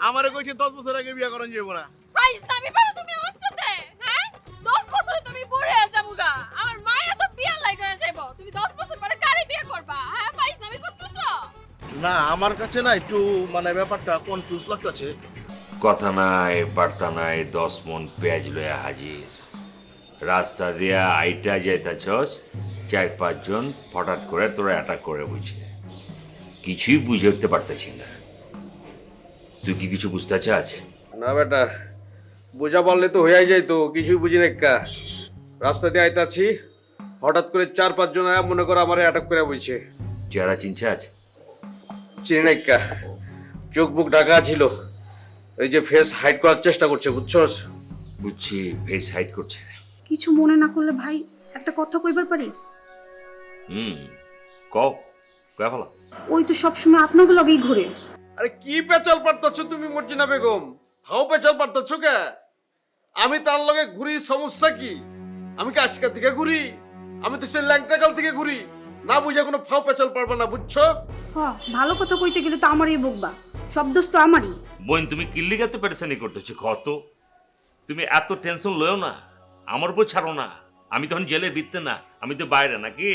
আমারে কইছে দশ বছর আগে বিয়া করেন যাব না। ভাই ইসলামী পারো তুমি আমার সাথে হ্যাঁ? দশ বছরে তুমি বুড়ে যাব গা। আমার মায়ের তো বিয়া লাগে যাইবো। তুমি দশ বছর পরে কারে বিয়ে করবা? হ্যাঁ ভাই ইসলামী করতেছো? না আমার কাছে না একটু মানে ব্যাপারটা কনফিউজ লাগতেছে। কথা নাই বার্তা নাই দশ মন পেঁয়াজ লয়া হাজির। রাস্তা দিয়া আইটা যাইতাছস চার পাঁচজন হঠাৎ করে তোরা অ্যাটাক করে বুঝে কিছুই বুঝে উঠতে পারতেছি না। তুই কি কিছু বুঝতে চাস? না বেটা বোঝা পারলে তো হইয়াই যাইতো কিছুই বুঝি না এক্কা রাস্তা দিয়ে আইতাছি হঠাৎ করে চার পাঁচজন আয়া মনে করে আমারে অ্যাটাক করে বইছে। চেহারা চিনছে আছে চিনি না এক্কা চোখ বুক ঢাকা ছিল এই যে ফেস হাইড করার চেষ্টা করছে বুঝছস? বুঝছি ফেস হাইড করছে। কিছু মনে না করলে ভাই একটা কথা কইবার পারি? হুম কও কয়া ফেলা? ওই তো সবসময় আপনাকে লগেই ঘুরে। আরে কি পেঁচাল পারতাছ তুমি মর্জিনা বেগম? হাও পেঁচাল পারতাছ কে? আমি তার লগে ঘুরি সমস্যা কি? আমি কি আজকের দিকে ঘুরি? আমি তো সে ল্যাংটাকাল থেকে ঘুরি। না বুঝে কোনো ফাও পেঁচাল পারবে না বুঝছ? হ ভালো কথা কইতে গেলে তো আমারই বকবা। সব দোষ তো আমারই। বোন তুমি কিল্লিগা তো পেরেছানি করতেছো? কত তুমি এত টেনশন লও না আমার উপর ছাড়ো না। আমি তখন জেলে বিততে না আমি তো বাইরে নাকি?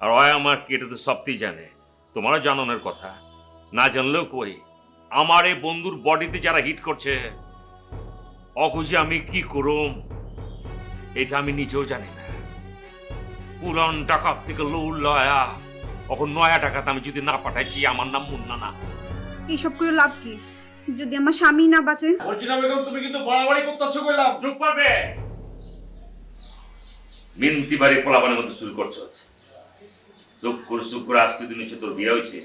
আর ওই আমার কি এটা তো সবতেই জানে। তোমারও জানানোর কথা। না জানলেও কই আমার এই বন্ধুর বডিতে যারা হিট করছে অখুশি আমি কি করুম? এটা আমি নিজেও জানি না। পুরান টাকার থেকে লৌল লয়া এখন নয়া টাকাতে আমি যদি না পাঠাইছি আমার নাম মুন্না না। এইসব করে লাভ কি? যদি আমার স্বামী না বাঁচে? মর্জিনা বেগম তুমি কিন্তু বাড়াবাড়ি করতেছো কইলাম। চুপ পারবে মিনতি বাড়ি পোলাপানের মধ্যে শুরু করছ। চুপ করে চুপ করে আসতে দিন হচ্ছে তোর বিয়ে হয়েছে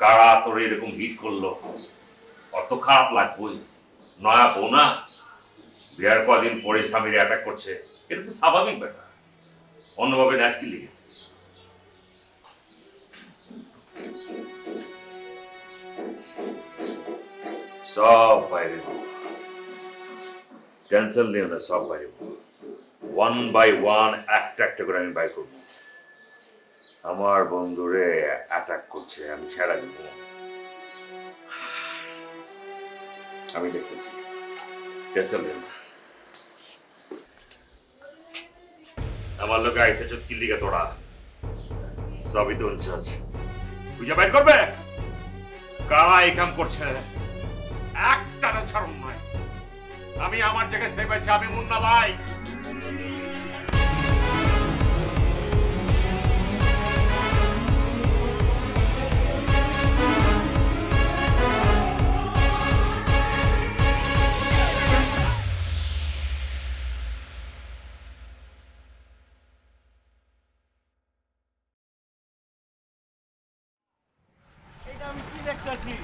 কারা তোর এরকম হিট করল? অত খারাপ লাগবই। নয়া বউ না? বিয়ার কদিন পরে স্বামীর অ্যাটাক করছে। এটা তো স্বাভাবিক ব্যাপার। অন্যভাবে ন্যাচ কি লিখে সব বাইরে টেনশন নিও না, সব বাইরে ওয়ান বাই ওয়ান একটা একটা করে আমি বাই করব। আমার বন্ধুরে অ্যাটাক করছে, আমি ছেড়া দিব। আমি দেখতেছি। আমার লোক আইতে চোখ কিল্লিকে তোরা সবই তো চাষ বুঝে বাইর করবে? কারা এই কাম করছে? একটা না নয় আমি আমার জায়গায় সে পাইছি আমি মুন্না ভাই। কি?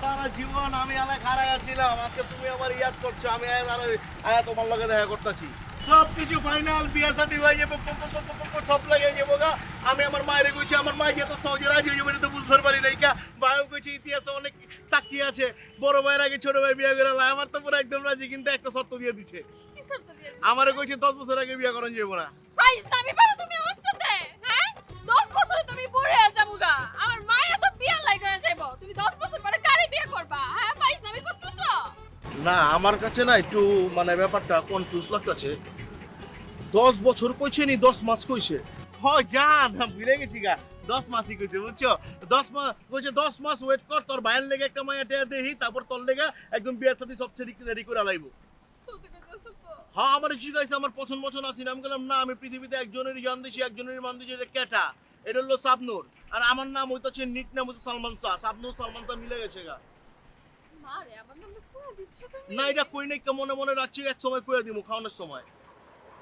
সারা জীবন আমি আলা খারায় ছিলাম আজকে তুমি আমার ইয়াদ করছ আমি আয়া তোমার লগে দেখা করতেছি। সব কিছু ফাইনাল বিয়া শাদী হয়ে যাব সব লাগে যাব গা। আমি আমার মায়ের কইছি আমার মাই এত সহজে রাজি হয়ে যাবে তো বুঝতে পারি নাই কা। ভাইও কইছি ইতিহাসে অনেক সাক্ষী আছে। বড় ভাইয়ের আগে ছোট ভাই বিয়া করে আমার তো পুরো একদম রাজি কিন্তু একটা শর্ত দিয়ে দিছে। কি শর্ত আমারে কইছে দশ বছর আগে বিয়া করেন যাব না। ভাই ইসলামী পারো তুমি আমার সাথে হ্যাঁ? দশ বছরে তুমি বুড়ে যাব গা। না আমার কাছে না একটু মানে ব্যাপারটা কনফিউজ লাগতেছে। দশ বছর কইছে নি দশ মাস কইছে। হ জান আমি ভুলে গেছি গা। দশ মাসই কইছে বুঝছ? দশ মাস কইছে দশ মাস ওয়েট কর তোর ভাইয়ের লেগে একটা মায়া টেয়া দেহি তারপর তোর লেগে একদম বিয়ের সাথে সব ছেড়ে রেডি করে লাইব। হ্যাঁ আমার জিজ্ঞাসা আমার পছন্দ পছন্দ আছে না আমি বললাম না আমি পৃথিবীতে একজনেরই জান দিছি একজনেরই মান দিছি এটা কেটা? এটা হলো সাবনুর। আর আমার নাম হইতাছে নিক নাম হচ্ছে সালমান শাহ। সাবনুর সালমান শাহ মিলে গেছে গা মারে আমার নামটা কই দিচ্ছ তুমি না এটা কই নাই মনে মনে রাখছি এক সময় কইয়া দিমু খাওয়ানোর সময়।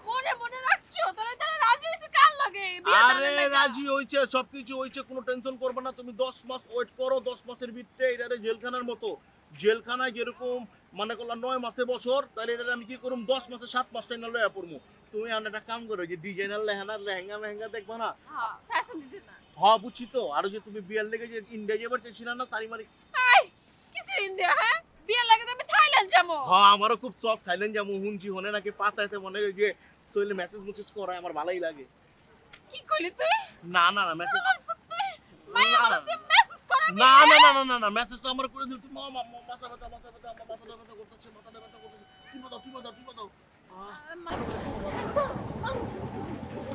মনে মনে রাখছো? তাহলে তাহলে রাজি হইছে কার লাগে? আরে রাজি হইছে সবকিছু হইছে কোনো টেনশন করবে না তুমি দশ মাস ওয়েট করো দশ মাসের ভিতরে জেলখানার মতো। জেলখানায় যেরকম মানে করলাম নয় মাসে বছর তাহলে এটা আমি কি করুম দশ মাসে সাত মাস টাইম লয়া পড়মু। তুমি আর একটা কাম করো যে ডিজাইনার লেহেনার লেহেঙ্গা মেহেঙ্গা দেখবা না? হ্যাঁ হ বুঝছি তো। আর যে তুমি বিয়ার লেগে যে ইন্ডিয়া যাবার চেয়েছিল না সারি মারি। কিসের ইন্ডিয়া হ্যাঁ? বিয়ে লাগে তো থাইল্যান্ড যাব। হ আমারও খুব শখ সাইলেন্ট যাব হুনছি হনে নাকি পাতাইতে মনে হয় যে শরীরে মেসেজ মেসেজ করায় আমার ভালোই লাগে। কি কইলি তুই? না না না মেসেজ তুই? মায়া না, না। মানুষ মেসেজ করে না না না না না না মেসেজ তো আমার করে দিল তুমি মা- মা- মা- মাথা ব্যথা মাথা ব্যথা আমার মাথাটা ব্যথা করতেছে মাথাটা ব্যথা করতেছে। তুমি দাও তুমি দাও তুমি দাও।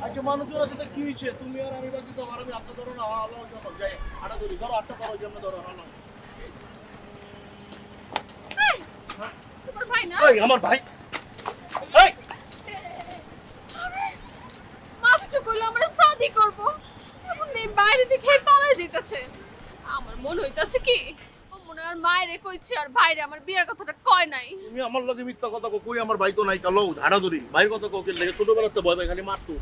আচ্ছা মানুষজন আছে কি হয়েছে? তুমি আর আমি বাকি তো আমার আমি আটটা ধরো না আলো যাই আটা ধরি ধরো আটটা ধরো যেমন ধরো হলো এই, আমার ভাই এই মাস্টার কইলো আমরা শাদি করব। এখন এই বাইরে দেখে পালা যেতেছে। আমার মনে হইতাছে কি ও মনে আর মায়েরে কইছে আর ভাইরে আমার বিয়ের কথাটা কয় নাই। তুমি আমার লগে মিথ্যা কথা কো কই আমার ভাই তো নাই কালো ঝাড়া ধরি। ভাই কথা কোকে লেগে ছোটবেলাতে ভয় ভাই খালি মারতো।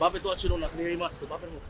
বাপে তো আছিল না খালি এই মারতো বাপের মতো।